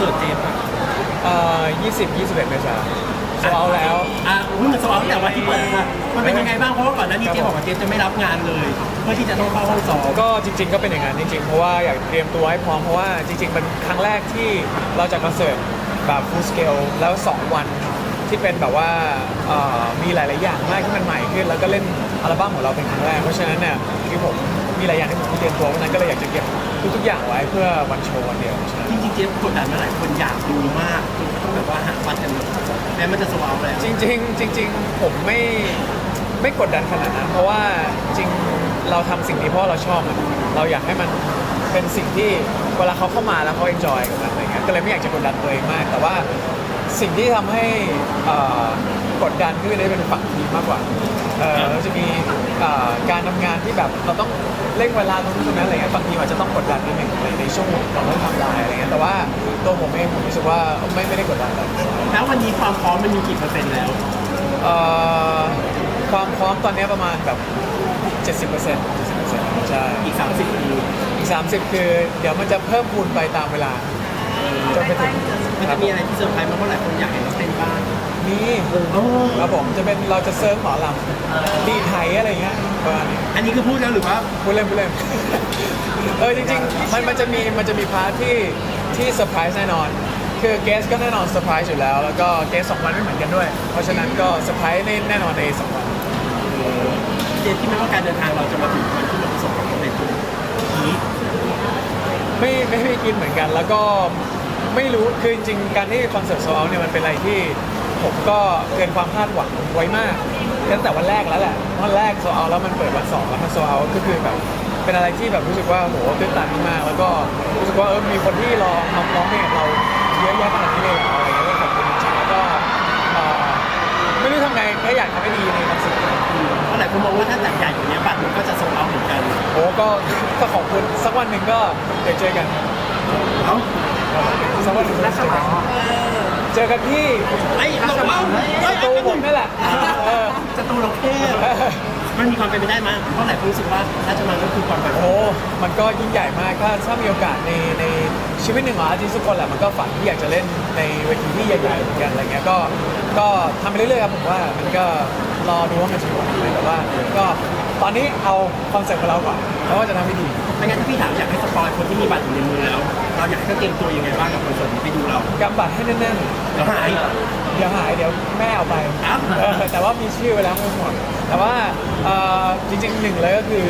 สิร์ตเจมส์อะเอ่อ20 21เมษายนโซเอาแล้ว อะอุ้ยมันสวอปแต่วันที่เปิดมามันเป็นยังไงบ้างเพราะว่าก่อนหน้านี้เจมส์บอกว่าเจมส์จะไม่รับงานเลย เพื่อที่จะต้องเข้าห้องซ้อมก็จริง ๆ ก็เป็นอย่างนั้นจริงๆ เพราะว่าอยากเตรียมตัวให้พร้อมเพราะว่าจริงๆเป็นครั้งแรกที่เราจัดคอนเสิร์ตแบบ full scale แล้ว 2 วันที่เป็นแบบว่าเอ่อมีหลาย ๆ อย่างมากที่มันใหม่ขึ้น แล้วก็เล่นอัลบั้มของเราเป็นครั้งแรก เพราะฉะนั้นเนี่ยที่ผม มีหลายอย่างที่ผมต้องเตรียมตัวเพราะฉะนั้นก็เลยอยากจะเก็บทุกๆอย่างไว้เพื่อวันโชว์วันเดียวฉะนั้นจริงๆเจมส์กดดันมาหลายคนอยากดูมากจนต้องแบบว่าหาบัตรกันแบบแม้มันจะสวอปแล้วจริง ๆ จริง ๆ ผมไม่ไม่กดดันขนาดนั้นเพราะว่าจริงเราทำสิ่งนี้เพราะเราชอบมันเราอยากให้มันเป็นสิ่งที่เวลาเขาเข้ามาแล้วเขาเอนจอยกับมันอะไรเงี้ยก็เลยไม่อยากจะกดดันตัวเองมาก แต่ว่าสิ่งที่ทำให้เอ่อกดดันคือได้เป็นฝั่งทีมมากกว่า เออเราจะมีเอ่อการทำงานที่แบบเราต้องเร่งเวลาตรงนี้ตรงนั้นอะไรเงี้ยบางทีอาจจะต้องกดดันนิดนึงในในช่วงก่อนที่ทำลายอะไรเงี้ยแต่ว่าตัวผมเองผมรู้สึกว่าไม่ไม่ได้กดดันเลยแล้ววันนี้ความพร้อมมันมีกี่เปอร์เซ็นต์แล้ว เอ่อความพร้อมตอนนี้ประมาณแบบ 70% 70%ใช่ อีก 30ปีอีก 30 คือ เดี๋ยวมันจะเพิ่มพูนไปตามเวลาจนไปถึงมันจะมีอะไรที่เซอร์ไพรส์มากเพราะหลายคนอยากเห็นเราเต้นบ้าง นี่โอ้ครับผมจะเป็นเราจะเซิร์ฟหมอลำดีไทยอะไรเงี้ยประมาณนี้อันนี้คือพูดแล้วหรือว่า พูดเล่นพูดเล่นเออจริงๆมันมันจะมีมันจะมีพาร์ทที่ที่เซอร์ไพรส์แน่นอน คือเกสก็แน่นอนเซอร์ไพรส์อยู่แล้ว แล้วก็เกสสองวันไม่เหมือนกันด้วย เพราะฉะนั้นก็เซอร์ไพรส์แน่นอนในสองวันเจมส์ที่ไม่ว่าการเดินทางเราจะมาถึงวันที่เราประสบความสำเร็จตรงนี้ไม่ไม่ไม่กินเหมือนกัน แล้วก็ไม่รู้คือจริงๆการที่คอนเสิร์ตโซเอาเนี่ยมันเป็นอะไรที่ ผมก็เกินความคาดหวังไว้มากตั้งแต่วันแรกแล้วแหละวันแรกโซเอาแล้วมันเปิดวันสองแล้วมันโซเอาก็คือแบบเป็นอะไรที่แบบรู้สึกว่าโหตื่นตันมากแล้วก็รู้สึกว่าเออมีคนที่รอมาร้องเพลงกับเราเยอะแยะขนาดนี้เลยเหรออะไรเงี้ยก็ขอบคุณจริงๆแล้วก็เอ่อไม่รู้ทำไงแค่อยากทำให้ดีในคอนเสิร์ตเพราะหลายคนมองว่าถ้าจัดใหญ่อย่างนี้ยบัตรมันก็จะโซลเอาท์เหมือนกันโอ้ก็ก็ขอบคุณสักวันหนึ่งก็เดี๋ยวเจอกันเอ้าสักวันหนึ่งเจอกัน เจอกันที่ไอ้เราว่าสตูผมนี่แหละเออจะตูเราแค่มันมีความเป็นไปได้ไหมเพราะหลายคนรู้สึกว่าถ้าจะมาก็คือความฝันโอ้ มันก็ยิ่งใหญ่มากถ้าถ้ามีโอกาสในในชีวิตหนึ่งของอาร์ติสทุกคนแหละมันก็ฝันที่อยากจะเล่นในเวทีที่ใหญ่ๆเหมือนกันอะไรเงี้ยก็ก็ทำไปเรื่อยๆครับผมว่ามันก็รอดูว่ามันจะเป็นยังไงแต่ว่าก็ตอนนี้เอาคอนเซ็ปต์ของเราก่อนแล้วว่าจะทำให้ดี ไม่งั้นถ้าพี่ถามอยากให้สปอยคนที่มีบัตรอยู่ในมือแล้ว เราอยากให้เขาเตรียมตัวยังไงบ้างกับคอนเสิร์ตนี้ไปดูเรา กำบัตรให้แน่นเดี๋ยวหาย ๆ เดี๋ยวหาย เดี๋ยวแม่เอาไปอ้าว เออแต่ว่ามีชื่อไว้แล้วไม่หมดแต่ว่าเอ่อจริงๆหนึ่งเลยก็คือ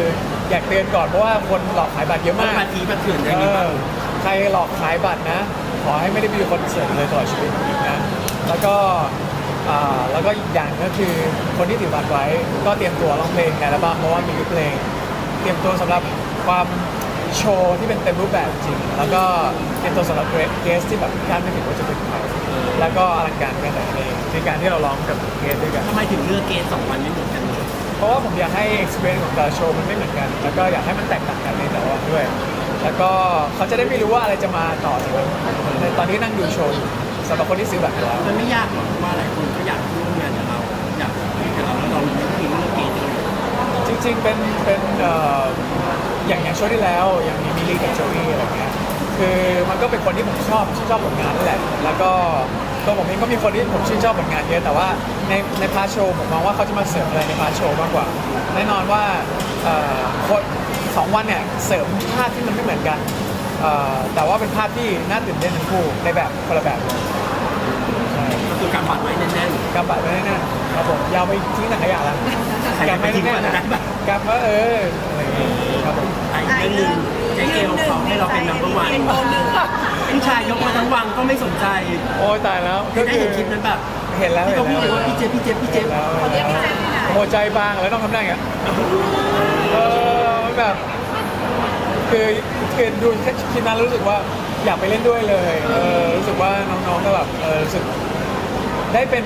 อยากเตือนก่อนเพราะว่าคนหลอกขายบัตรเยอะมันมาก บัตรทีบัตรเถื่อนอย่างนี้เอป่ะอใครหลอกขายบัตรนะ ขอให้ไม่ได้ไปดูคอนเสิร์ตเลยตลอดชีวิตอีกนะ แล้วก็อ่าแล้วก็อีกอย่างก็คือคนที่ถือบัตรไว้ ก็เตรียมตัวร้องเพลงในอัลบั้มเพราะว่ามีทุกเพลง เตรียมตัวสำหรับ ความโชว์ที่เป็นเต็มรูปแบบจริง แล้วก็เตรียมตัวสำหรับเกสที่แบบคาดไม่ถึงว่าจะเป็นใครแล้วก็อลังการกันแต่ในในการที่เราร้องกับเกสด้วยกัน ทำไมถึงเลือกเกณฑ์สองวันไม่เหมือนกันเลยเพราะว่าผมอยากให้ experience ของแต่ละโชว์มันไม่เหมือนกัน แล้วก็อยากให้มันแตกต่างกันในแต่ละวันด้วย แล้วก็เขาจะได้ไม่รู้ว่าอะไรจะมาต่อจากนั้นในตอนที่นั่งดูโชว์อยู่สำหรับคนที่ซื้อบัตรไปแล้ว มันไม่ยากหรอกเพราะว่าหลายคนก็อยากร่วมงานกับเรา อยากคุยกับเราแล้วเรามีวิธีเลือกเกณฑ์เองจริงๆ เป็นเป็นเอ่อ อย่างอย่างโชว์ที่แล้วอย่างมีมิลลี่กับโจวี่อะไรเงี้ยคือมันก็เป็นคนที่ผมชอบชอบผลงานนั่นแหละ แล้วก็ตัวผมเองก็มีคนที่ผมชื่นชอบผลงานเยอะแต่ว่าในในพาร์ทโชว์ผมมองว่าเขาจะมาเสริมอะไรในพาร์ทโชว์มากกว่า แน่นอนว่าเอ่อคนสองวันเนี่ยเสริมภาพที่มันไม่เหมือนกันเอ่อแต่ว่าเป็นภาพที่น่าตื่นเต้นทั้งคู่ในแบบคนละแบบเลยใช่ก็คือการบัตรไว้แน่นกำบัดไว้แน่ๆครับผมอยาวไปทิ้งถังขยะแล้วใครจะไปทิ้งก่อนได้ปะ กำว่าเอออะไรอย่างเงี้ยครับผมๆไอ้เรื่องหนึ่งเจ๊เกลเขาให้เราเป็น number one ผู้ชายยกมาทั้งวังก็ไม่สนใจโอ้ยตายแล้วเคยได้เห็นคลิปนั้นแบบเห็นแล้วที่เห็เขานพูดแล้วเลยว่าพี่เจพี่เจพี่เจเห็นแล้วเห็นแล้วโอ้ใจบางแล้วต้องทำได้ไงเออมันแบบคือคือดูแค่คลิปนั้นแล้วรู้สึกว่าอยากไปเล่นด้วยเลยเออรู้สึกว่าน้องๆก็แบบเออรู้สึกได้เป็น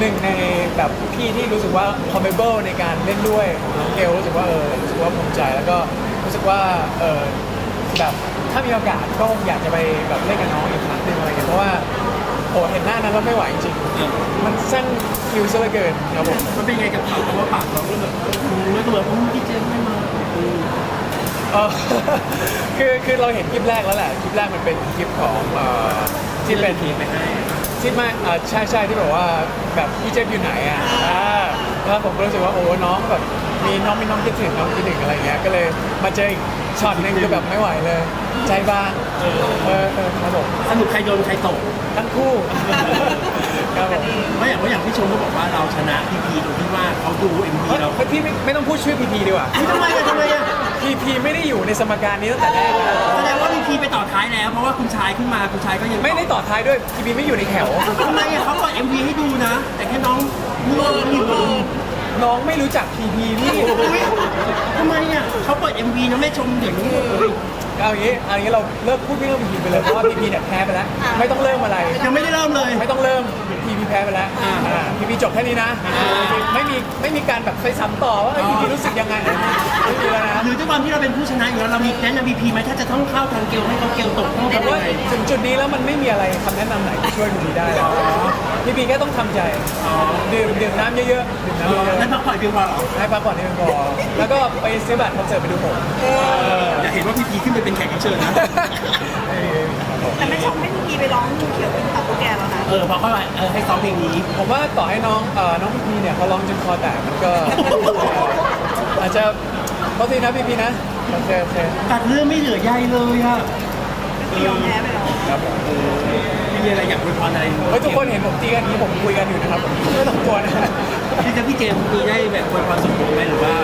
หนึ่งในแบบพี่ที่รู้สึกว่า c o m a b l e ในการเล่นด้วยของน้องเกลรู้สึกว่าเออรู้สึกว่าภูมิใจแล้วก็รู้สึกว่าเออแบบถ้ามีโอกาสก็คงอยากจะไปแบบเล่นกับน้องอีกครั้งหนึ่งอะไรเงี้ยเพราะว่าโอ้เห็นหน้านั้นแล้วไม่ไหวจริงๆมันสั้นคิวซะเหลือเกินครับผมมันเป็นไงกับเขาเพราะว่าปากเราก็แบบอืมแล้วก็แบบอืมพี่เจมไม่มาอืมเออคือคือเราเห็นคลิปแรกแล้วแหละคลิปแรกมันเป็นคลิปของเออ ที่เป็นทีไปให้ที่ไม่อ่าใช่ใช่ที่แบบว่าแบบพี่เจฟอยู่ไหนอะอ่าแล้วผมก็รู้สึกว่าโอ้น้องแบบมีน้องมีน้องคิดถึงน้องคิดถึงอะไรเงี้ยก็เลยมาเจออีกช็อตหนึงคือแบบไม่ไหวเลย ใจบ้างเออเออเออครับผมสรุปใครโดนใครตกทั้งคู่ครับผมเพราะอย่างว่าอย่างพี่ชมก็บอกว่าเราชนะพีพีตรงที่ว่าเขาดูเอ็มพีเรา เฮ้ยพี่ไม่ไม่ต้องพูดชื่อพีพีดีกว่าเฮ้ยทำไมอะทำไมอะ พีพีไม่ได้อยู่ในสมการนี้ตั้งแต่แรกเลยแสดงว่าพีพีไปต่อท้ายแล้ว เพราะว่าคุณชายขึ้นมาคุณชายก็ยังไม่ได้ต่อท้ายด้วยพีพีไม่อยู่ในแถว ทำไมอะเขาเปิดเอ็มพีให้ดูนะ แต่แค่น้องมือมือน้องไม่รู้จักพีพีนี่ทำไมอะเขาเปิดเอ็มวีนะแม่ชมอย่างนี้หมดเลยเอาอย่างนี้เอาอย่างนี้เราเลิกพูดเรื่องพีพีไปเลยเพราะว่าพีพีเนี่ยแพ้ไปแล้ว ไม่ต้องเริ่มอะไร ยังไม่ได้เริ่มเลย ไม่ต้องเริ่มพีพีแพ้ไปแล้วอ่าพีพีจบแค่นี้นะ อ่า ไม่มีไม่มีการแบบไปซ้ำต่อว่าพีพีรู้สึกยังไงไม่มีแล้วนะ หรือด้วยความที่เราเป็นผู้ชนะอยู่แล้วเรามีแนะนำพีพีไหมถ้าจะต้องเข้าทางเกลให้เขาเกลตกต้องแต่ทำยัว่างไงถึงจุดนี้แล้วมันไม่มีอะไรคำแนะนำไหนที่ช่วยพีพีได้แล้วพีพีแค่ต้องทำใจดื่มดื่มน้ำเยอะๆดื่มน้ำเยอะแล้วพักผ่อนเพียงพอเหรอๆให้พักผ่อนให้เพียงพอแล้วก็ไปซื้อบัตรคอนเสิร์ตไปดูผม อยากเห็นว่าพีพีขึ้นไปเป็นแขกรับเชิญนะ แต่ไม่ชมให้พี่พีไปร้องงูเขียวเป็นตับตุ๊กแกแล้วนะเออพอเขาเออให้ซ้อมเพลงนี้ ผมว่าต่อให้น้องเอ่อน้องพีพีเนี่ยเขาร้องจนคอแตกมันก็ อาจจะเขาทีนะพีพีนะโอเคโอเคตัดเรื่องไม่เหลือใยเลยอะก็คือยอมแพ้ไปแล้วครับผมมีอะไรอยากอวยพรอะไรเฮ้ยทุกคนเห็นผมตีกันอย่างนี้ผมคุยกันอยู่นะครับผมไม่ต้องกลัวนะพี่จะพี่เจมส์มีได้แบบอวยพรส่วนตัวไหมหรือว่า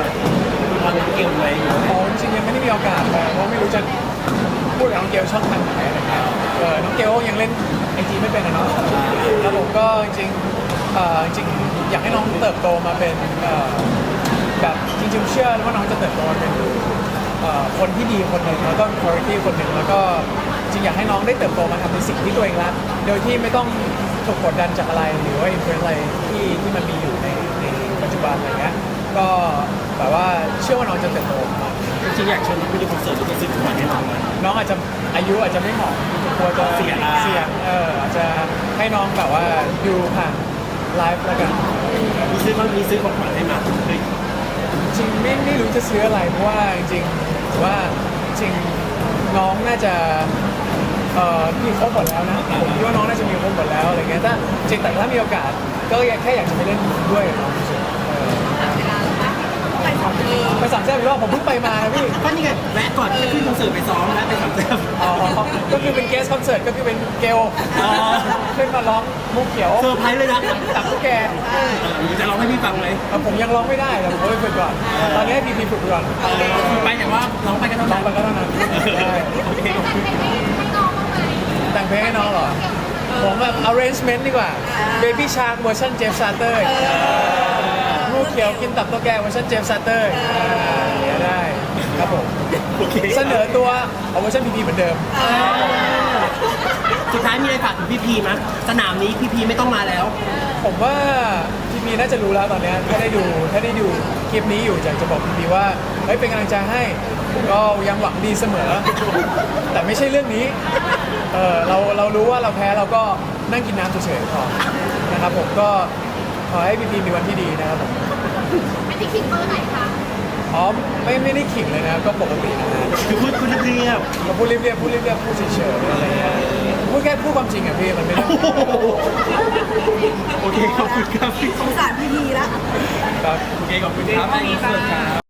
อวยพรน้องเกลไหมอ๋อจริงๆยังไม่ได้มีโอกาสเลยเพราะไม่รู้จะ พูดกับน้องเกลช่องทางไหนอะไรเงี้ยเออน้องเกลยังเล่นไอจีไม่เป็นนะเนาะแล้วผมก็จริงๆเอ่อจริงๆอยากให้น้องเติบโตมาเป็นเอ่อแบบจริงๆเชื่อว่าน้องจะเติบโตมาเป็นเอ่อคนที่ดีคนหนึ่งแล้วก็คุณภาพคนหนึ่งแล้วก็จริงอยากให้น้องได้เติบโตมาทำในสิ่งที่ตัวเองรักโดยที่ไม่ต้องถูกกดดันจากอะไรหรือว่าอินฟลูเอนซ์อะไรที่ที่มันมีอยู่ในในปัจจุบันอะไรเงี้ย ก็แบบว่าเชื่อว่าน้องจะเติบโตมาจริงๆอยากเชิญน้องไปดูคอนเสิร์ตหรือไปซื้อของขวัญให้น้องอะน้องอาจจะอายุอาจจะไม่เหมาะกลัวจะเสี่ยง เสี่ยงเอออาจจะให้น้องแบบว่าดูผ่านไลฟ์แล้วกัน มีซื้อมีซื้อของขวัญให้มาเฮ้ยจริงไม่ไม่รู้จะซื้ออะไรเพราะว่าจริงๆถือว่าจริงน้องน่าจะเอ่อมีครบหมดแล้วนะผมคิดว่าน้องน่าจะมีครบหมดแล้วอะไรเงี้ยถ้าจริงแต่ถ้ามีโอกาสก็แค่อยากจะไปเล่นด้วยกับน้องเฉย ๆเออไปสองทีไปสามแซ่บอีกรอบผมเพิ่งไปมานะพี่ ก็นี่ไงแวะก่อนจะขึ้นคอนเสิร์ตไปซ้อมแล้วไปสามแต้มอ๋อ ก็คือเป็นเกสคอนเสิร์ตก็คือเป็นเกลอ๋อ ขึ้นมาร้องมุกเขียวเซอร์ไพรส์เลยนะตับตุ๊กแกเออหรือจะร้องให้พี่ฟังไหมแต่ผมยังร้องไม่ได้แต่ผมก็ไปฝึกก่อน ตอนนี้ให้พีพีฝึกก่อนไปแต่ว่าร้องไปก็ต้องร้องไปก็เท่านั้นได้โอเคขอบคุณแต่งเพลงให้น้องเหรอ ผมแบบ arrangement ดีกว่า Baby Shark เวอร์ชันเจฟซาเตอ ร์ลูกเขียวกินตับตัวแกเวอร์ชันเจฟซาเตอร์เนี่ยได้ครับผมโอเคเสนอตัวเอาเวอร์ชันพีพีเหมือนเดิม สุดท้ายมีอะไรฝากถึงพี่พีมั้ยสนามนี้พี่พีไม่ต้องมาแล้ว ผมว่าพีพีน่าจะรู้แล้วตอนเนี้ยถ้าได้ดูถ้าได้ดูคลิปนี้อยู่อยากจะบอกพีพีว่าเฮ้ยเป็นกำลังใจให้ก็ยังหวังดีเสมอ แต่ไม่ใช่เรื่องนี้เออเราเรารู้ว่าเราแพ้เราก็นั่งกินน้ำเฉยๆพอนะครับผมก็ข อให้พีพีมีวันที่ดีนะครับผมอันนี้คิดเบอร์ไหนคะอ๋อไม่ไม่ได้ขิงเลยนะก็ปกตินะฮะคือพูดคุณเรียบเราพูดเรียบๆพูดเรียบๆพูดเฉยๆอะไรเงี้ยพูดแค่พูดความจริงอะพี่มันไม่ได้โอเคขอบคุณครับสงสารพี่พีละ ครับ โอเคขอบคุณครับ